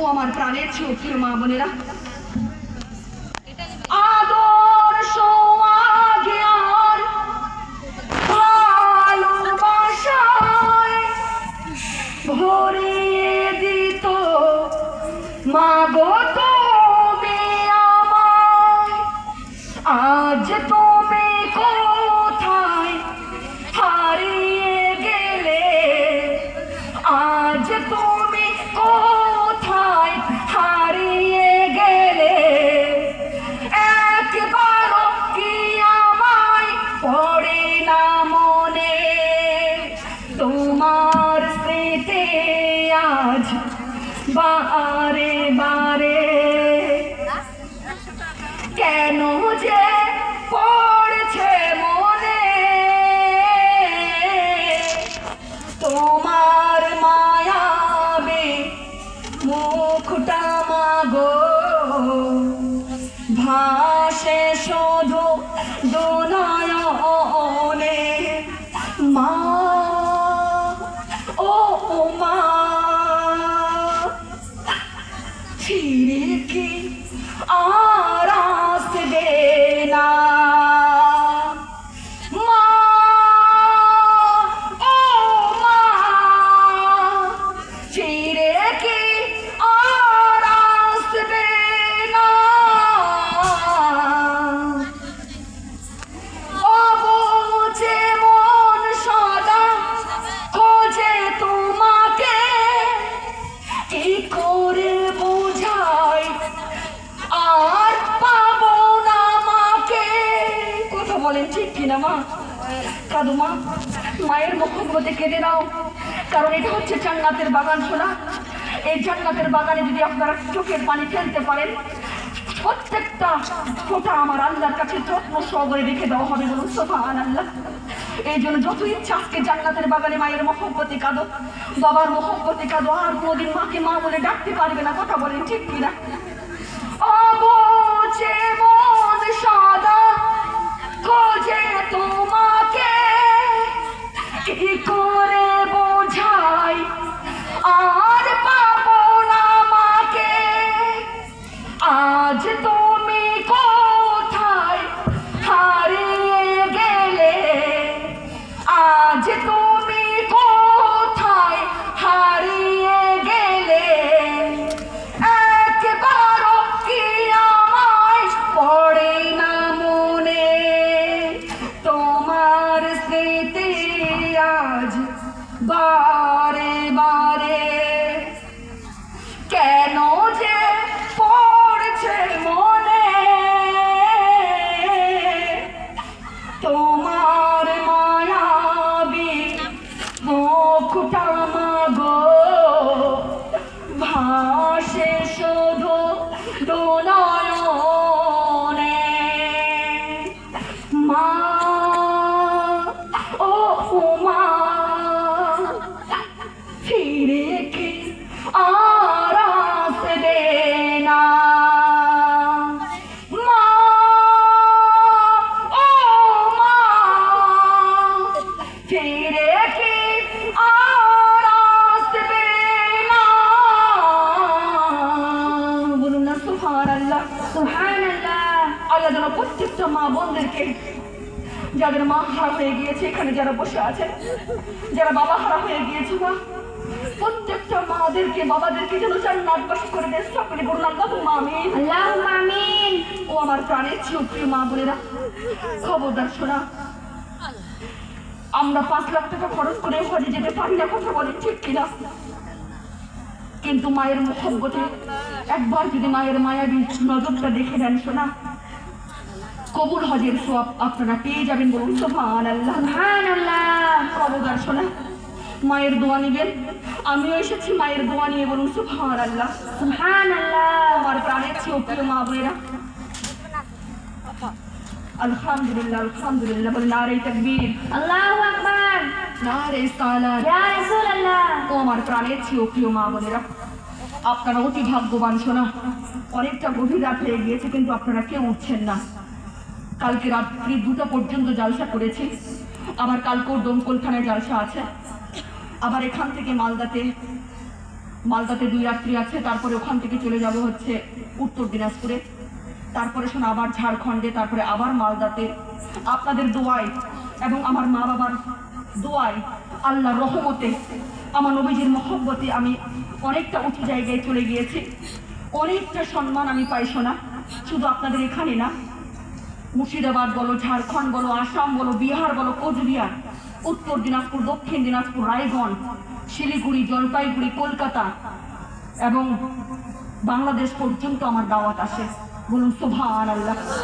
ও আমার প্রাণের ছিল প্রিয় মা বোনেরা। মাগো তুমি আমায় আজ তুমি কোথায় বারে বারে। কেন যে পড়ছে মনে? তোমার মায়াবে মুখটা মাগো। ভাসে শুধু দুনয়নে মা, কাদু মা, মায়ের মুখগুলোতে কেঁদে নাও কারণ এটা হচ্ছে জান্নাতের বাগান শোনা এই জান্নাতের বাগানে যদি আপনারা চোখের পানি ফেলতে পারেন, প্রত্যেকটা ফোঁটা আমার আল্লাহর কাছে যত্ন সহকারে রেখে দেওয়া হবে বলুন সোফান আল্লাহ এই জন্য যত ইচ্ছা আজকে জান্নাতের বাগানে মায়ের মহব্বতে কাঁদো। বাবার মহব্বতে কাঁদো, আর কোনোদিন মাকে মা বলে ডাকতে পারবে না, কথা বলেন ঠিক কিনা? অবুঝে ফিরে কি? আর আসবে না। বলুন না সুহান আল্লাহ সুহান আল্লাহ আল্লাহ যেন প্রত্যেকটা মা বোনদেরকে যাদের মা হারা হয়ে গিয়েছে এখানে যারা বসে আছেন যারা বাবা হারা হয়ে গিয়েছে মা প্রত্যেকটা মাদেরকে বাবাদেরকে যেন জান্নাতবাসী করে দেয় সকলে বলুন আল্লাহ আমিন। আল্লাহুম্মা আমিন। ও আমার প্রাণের ছিল প্রিয় মা বোনেরা খবরদার শোনা। আমরা পাঁচ লাখ টাকা খরচ করে হজে যেতে পারি না কথা বলে ঠিক কিনা? কিন্তু মায়ের মুখব্বতে একবার যদি মায়ের মায়াবী নজরটা দেখে নেন শোনা কবুল হজের সব আপনারা পেয়ে যাবেন বলুন সোহান আল্লাহ খবরদার শোনা মায়ের দোয়া নিবেন। আমিও এসেছি মায়ের দোয়া নিয়ে বলুন সোহান আল্লাহ সুবহানাল্লাহ। আমার প্রাণের ছিল প্রিয় মা বোনেরা। আলহামদুলিল্লাহ আলহামদুলিল্লাহ বলে নারে তাকবীর। আল্লাহু আকবার। নারে সালাত। ইয়া রাসূলুল্লাহ। ও আমার প্রাণের ছিল প্রিয় মা বোনেরা আপনারা অতি ভাগ্যবান শোনা। অনেকটা গভীর রাত হয়ে গিয়েছে কিন্তু আপনারা কেউ উঠছেন না। কালকে রাত্রি দুটো পর্যন্ত জালসা করেছি। আবার কালকেও দমকলখানায় জালসা আছে। আবার এখান থেকে মালদাতে মালদাতে দুই রাত্রি আছে। তারপরে ওখান থেকে চলে যাব হচ্ছে উত্তর দিনাজপুরে। তারপরে শোনা, আবার ঝাড়খণ্ডে, তারপরে আবার মালদাতে। আপনাদের দোয়ায় এবং আমার মা বাবার দোয়ায় আল্লাহ রহমতে আমার নবীজির মহব্বতে আমি অনেকটা উঁচু জায়গায় চলে গিয়েছি। অনেকটা সম্মান আমি পাই শোনা শুধু আপনাদের এখানে না। মুর্শিদাবাদ বলো, ঝাড়খণ্ড বলো, আসাম বলো, বিহার বলো, কোচবিহার, উত্তর দিনাজপুর, দক্ষিণ দিনাজপুর, রায়গঞ্জ, শিলিগুড়ি, জলপাইগুড়ি, কলকাতা এবং বাংলাদেশ পর্যন্ত আমার দাওয়াত আসে। বলুন সোভান আল্লাহ